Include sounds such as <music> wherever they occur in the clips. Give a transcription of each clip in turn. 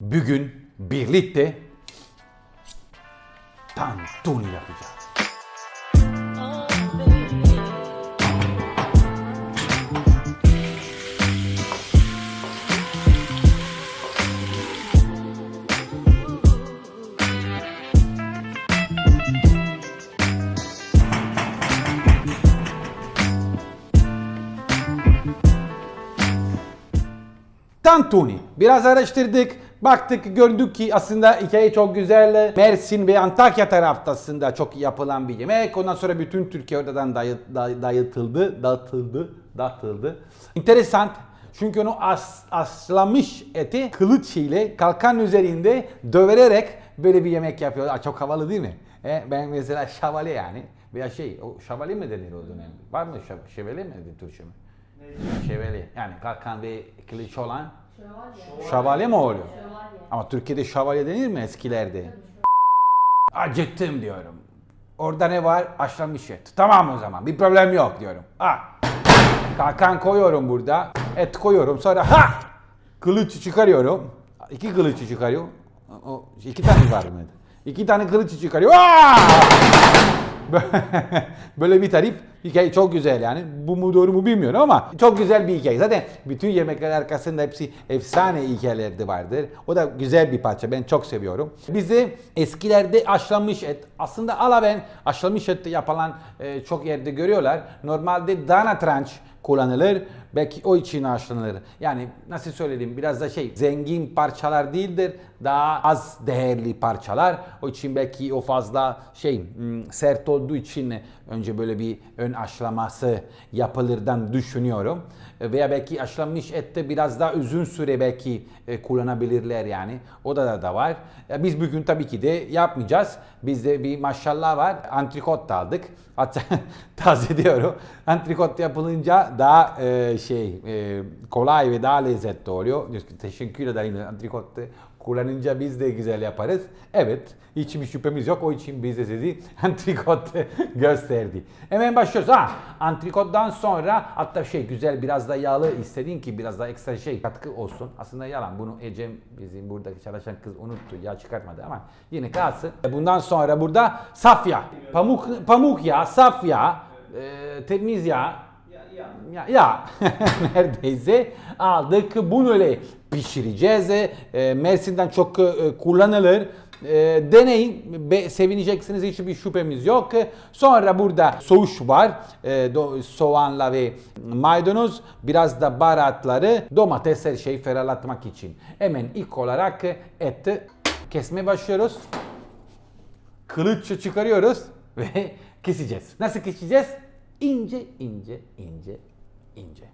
Bugün birlikte tantuni yapacağız. Tantuni. Biraz araştırdık. Baktık gördük ki aslında hikaye çok güzel. Mersin ve Antakya taraftasında çok yapılan bir yemek. Ondan sonra bütün Türkiye oradan dayı, day- dayıtıldı, dağıtıldı, dağıtıldı. Enteresan. Çünkü onu as, aslamış eti kılıç ile kalkan üzerinde dövererek böyle bir yemek yapıyor. Aa, çok havalı değil mi? E, ben mesela şavalye yani veya şey, o şavalye mi denir o dönem? Var mı şövalye mi denir Türkçe mi? Şövalye. Yani kalkan ve kılıç olan şövalye mi oluyor? Ama Türkiye'de şövalye denir mi eskilerde? Acıttım diyorum. Orada ne var? Haşlanmış et. Tamam o zaman. Bir problem yok diyorum. Ah. Kalkan koyuyorum burada. Et koyuyorum. Sonra ha! Kılıç çıkarıyorum. İki kılıç çıkarıyor. O, iki tane var mıydı? İki tane kılıç çıkarıyor. Ah! <laughs> Böyle bir tarif. Hikaye çok güzel yani. Bu mu doğru mu bilmiyorum ama çok güzel bir hikaye. Zaten bütün yemekler arkasında hepsi efsane hikayeler de vardır. O da güzel bir parça. Ben çok seviyorum. Bize eskilerde haşlanmış et. Aslında ala ben haşlanmış et yapılan e, çok yerde görüyorlar. Normalde dana tranç kullanılır. Belki o için haşlanır. Yani nasıl söyleyeyim biraz da şey zengin parçalar değildir. Daha az değerli parçalar. O için belki o fazla şey hmm, sert olduğu için önce böyle bir ön haşlaması yapılırdan düşünüyorum. Veya belki haşlanmış ette biraz daha uzun süre belki e, kullanabilirler yani. O da da, var. Biz bugün tabii ki de yapmayacağız. Bizde bir maşallah var. Antrikot da aldık. Hatta <laughs> taze diyorum. Antrikot yapılınca daha e, şey e, kolay ve daha lezzetli oluyor. Teşekkür ederim antrikot kullanınca biz de güzel yaparız. Evet, hiçbir şüphemiz yok. O için biz de sizi <laughs> antrikot gösterdi. Hemen başlıyoruz. Ha, antrikottan sonra hatta şey güzel biraz da yağlı istedin ki biraz daha ekstra şey katkı olsun. Aslında yalan. Bunu Ecem bizim buradaki çalışan kız unuttu. Yağ çıkartmadı ama yine kalsın. Bundan sonra burada saf yağ. Pamuk, pamuk yağ, saf yağ, e, temiz yağ, ya, ya <laughs> neredeyse aldık. Bunu öyle pişireceğiz. E, Mersin'den çok e, kullanılır. E, deneyin. Be, sevineceksiniz. Hiçbir şüphemiz yok. Sonra burada soğuş var. E, do, soğanla ve maydanoz. Biraz da baharatları domates her şeyi ferahlatmak için. Hemen ilk olarak eti kesmeye başlıyoruz. Kılıç çıkarıyoruz ve <laughs> keseceğiz. Nasıl keseceğiz? İnce ince ince ince.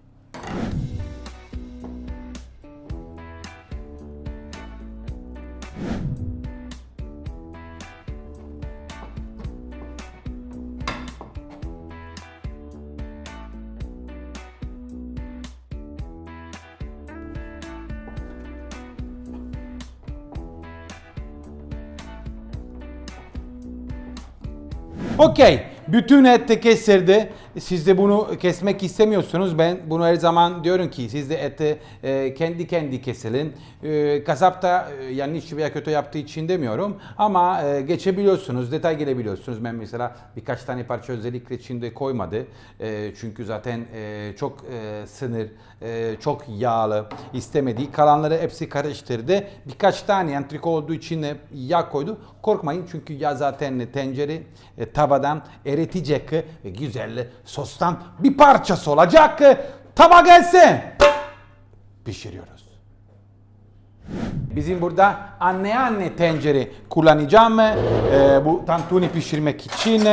Okey. Bütün et de kesildi. Siz de bunu kesmek istemiyorsunuz. Ben bunu her zaman diyorum ki siz de eti e, kendi kendi kesilin. E, kasap da e, yanlış veya kötü yaptığı için demiyorum. Ama e, geçebiliyorsunuz, detay gelebiliyorsunuz. Ben mesela birkaç tane parça özellikle içinde koymadı. E, çünkü zaten e, çok e, sınır, e, çok yağlı istemediği. Kalanları hepsi karıştırdı. Birkaç tane antriko olduğu için yağ koydu. Korkmayın çünkü yağ zaten tencere e, tavadan eritecek ve güzel sostan bir parçası olacak. Tava gelsin. Pişiriyoruz. Bizim burada anne anne tencere kullanacağım. Ee, bu tantuni pişirmek için.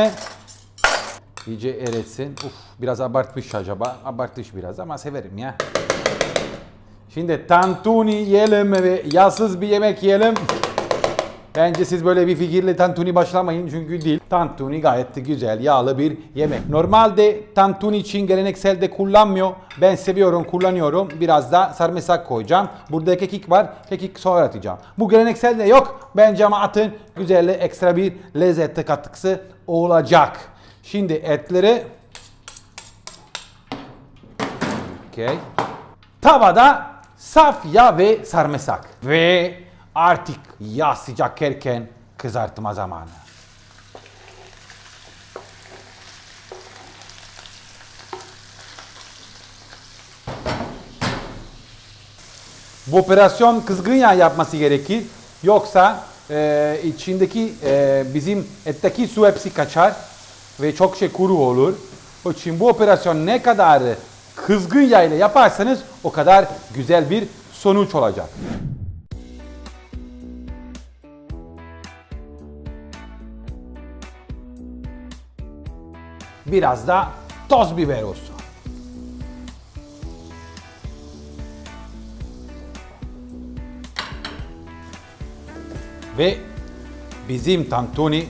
İyice eritsin. Uf, biraz abartmış acaba. Abartmış biraz ama severim ya. Şimdi tantuni yiyelim ve yağsız bir yemek yiyelim. Bence siz böyle bir fikirle tantuni başlamayın çünkü değil. Tantuni gayet de güzel, yağlı bir yemek. Normalde tantuni için gelenekselde kullanmıyor. Ben seviyorum, kullanıyorum. Biraz da sarımsak koyacağım. Burada kekik var. Kekik sonra atacağım. Bu gelenekselde yok. Bence ama atın güzel ekstra bir lezzet katkısı olacak. Şimdi etleri Okay. Tavada saf yağ ve sarımsak. Ve Artık yağ sıcakken kızartma zamanı. Bu operasyon kızgın yağ yapması gerekir. Yoksa e, içindeki e, bizim etteki su hepsi kaçar ve çok şey kuru olur. O için bu operasyon ne kadar kızgın yağ ile yaparsanız o kadar güzel bir sonuç olacak. Biraz da toz biber olsun. Ve bizim tantuni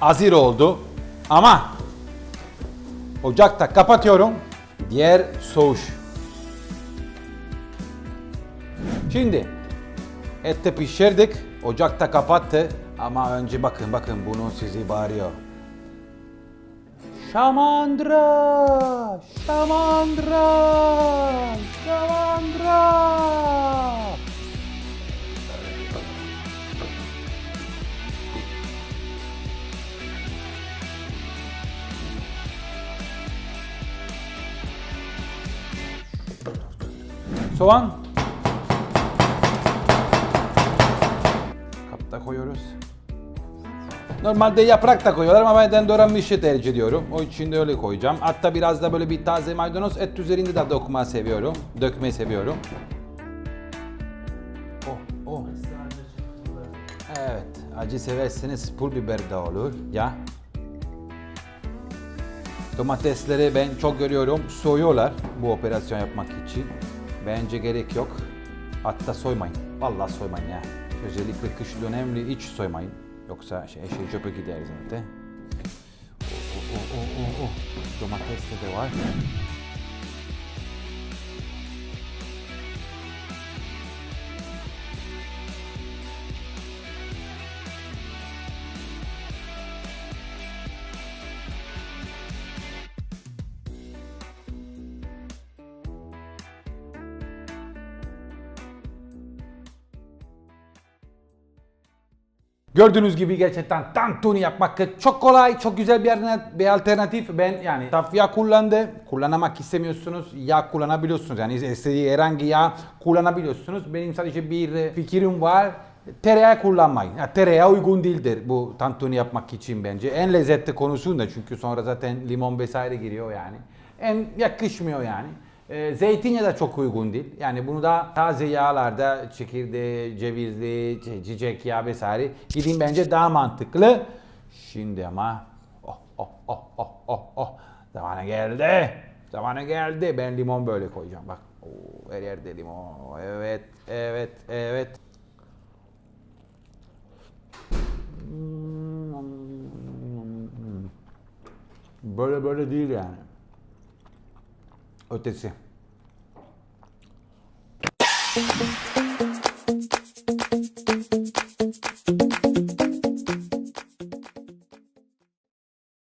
hazır oldu. Ama ocakta kapatıyorum. Diğer soğuş. Şimdi eti pişirdik. Ocakta kapattı. Ama önce bakın bakın bunu sizi bağırıyor. Şamandıra! Şamandıra! Şamandıra! Soğan. Kapta koyuyoruz. Normalde yaprak da koyuyorlar ama ben doğranmışı tercih ediyorum. O için de öyle koyacağım. Hatta biraz da böyle bir taze maydanoz et üzerinde de dokma seviyorum. Dökmeyi seviyorum. Oh, oh. Evet, acı severseniz pul biber de olur. Ya. Domatesleri ben çok görüyorum soyuyorlar bu operasyon yapmak için. Bence gerek yok. Hatta soymayın. Vallahi soymayın ya. Özellikle kış dönemli hiç soymayın. Yoksa şey, şey çöpe gider zaten. Oh, oh, oh, oh, oh. Domates de var. Gördüğünüz gibi gerçekten tantuni yapmak çok kolay, çok güzel bir, bir alternatif. Ben yani saf yağ kullandı. Kullanamak istemiyorsunuz, yağ kullanabiliyorsunuz. Yani istediği herhangi yağ kullanabiliyorsunuz. Benim sadece bir fikrim var. Tereyağı kullanmayın. Ya, tereyağı uygun değildir bu tantuni yapmak için bence. En lezzetli konusunda çünkü sonra zaten limon vesaire giriyor yani. En yakışmıyor yani. E, zeytinyağı da çok uygun değil. Yani bunu da taze yağlarda çekirdeği, cevizli, çi- çiçek yağı vesaire gidin bence daha mantıklı. Şimdi ama oh oh oh oh oh oh zamanı geldi. Zamanı geldi. Ben limon böyle koyacağım bak. Oo, her yerde limon. Evet, evet, evet. Böyle böyle değil yani. OTC.